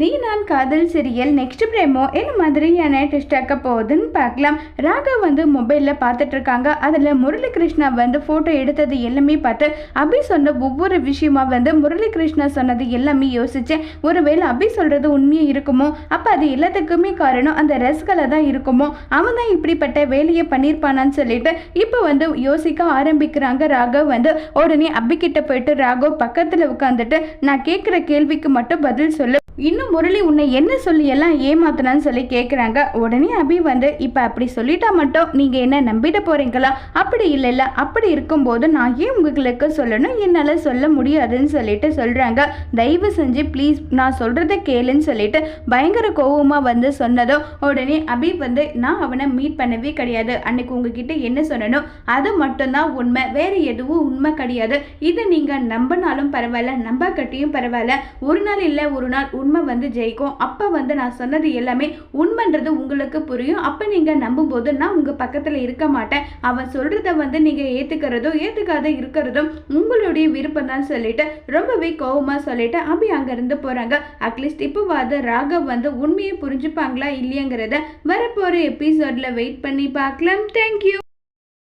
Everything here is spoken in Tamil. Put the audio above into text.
நீ நான் காதல் சீரியல் நெக்ஸ்ட் பிரேமோ என்ன மாதிரியான டெஸ்ட் ஆக்க போகுதுன்னு பார்க்கலாம். ராகா வந்து மொபைலில் பார்த்துட்டு இருக்காங்க அதில் முரளி கிருஷ்ணா வந்து ஃபோட்டோ எடுத்தது எல்லாமே பார்த்து அபி சொன்ன ஒவ்வொரு விஷயமா வந்து முரளி கிருஷ்ணா சொன்னது எல்லாமே யோசித்தேன் ஒருவேளை அபி சொல்கிறது உண்மையாக இருக்குமோ? அப்போ அது எல்லாத்துக்குமே காரணம் அந்த ரஸ்களை தான் இருக்குமோ? அவன் தான் இப்படிப்பட்ட வேலையை பண்ணியிருப்பானான்னு சொல்லிட்டு இப்போ வந்து யோசிக்க ஆரம்பிக்கிறாங்க ராகவ் வந்து. உடனே அபி கிட்ட போயிட்டு ராகவ் பக்கத்தில் உட்காந்துட்டு நான் கேட்குற கேள்விக்கு மட்டும் பதில் சொல்லு. இன்னும் முரளி உன்னை என்ன சொல்லி எல்லாம் ஏமாத்தினான்னு சொல்லி கேட்குறாங்க உடனே அபி வந்து இப்போ அப்படி சொல்லிட்டா மட்டும் நீங்கள் என்ன நம்பிட போகிறீங்களா அப்படி இல்லைல்ல. அப்படி இருக்கும்போது நான் ஏன் உங்களுக்கு சொல்லணும்? என்னால் சொல்ல முடியாதுன்னு சொல்லிட்டு சொல்கிறாங்க தயவு செஞ்சு ப்ளீஸ் நான் சொல்கிறத கேளுன்னு சொல்லிட்டு பயங்கர கோவமாக வந்து சொன்னதும் உடனே அபி வந்து நான் அவனை மீட் பண்ணவே கிடையாது. அன்னைக்கு உங்ககிட்ட என்ன சொல்லணும் அது மட்டும்தான் உண்மை. வேறு எதுவும் உண்மை கிடையாது. இதை நீங்கள் நம்பினாலும் பரவாயில்ல நம்பாக்கட்டியும் பரவாயில்ல. ஒரு நாள் இல்லை ஒரு நாள் உண்மை வந்து ஜெயிக்கும். அப்போ வந்து நான் சொன்னது எல்லாமே உண்மைன்றது உங்களுக்கு புரியும். அப்போ நீங்கள் நம்பும்போது நான் உங்கள் பக்கத்தில் இருக்க மாட்டேன். அவன் சொல்கிறத வந்து நீங்கள் ஏற்றுக்கிறதோ ஏற்றுக்காத இருக்கிறதும் உங்களுடைய விருப்பம் தான் சொல்லிட்டு ரொம்பவே கோவமாக சொல்லிட்டு அபி அங்கேருந்து போகிறாங்க அட்லீஸ்ட் இப்போவாது ராகவ் வந்து உண்மையை புரிஞ்சுப்பாங்களா இல்லையங்கிறத வரப்போகிற எபிசோடில் வெயிட் பண்ணி பார்க்கலாம். தேங்க்யூ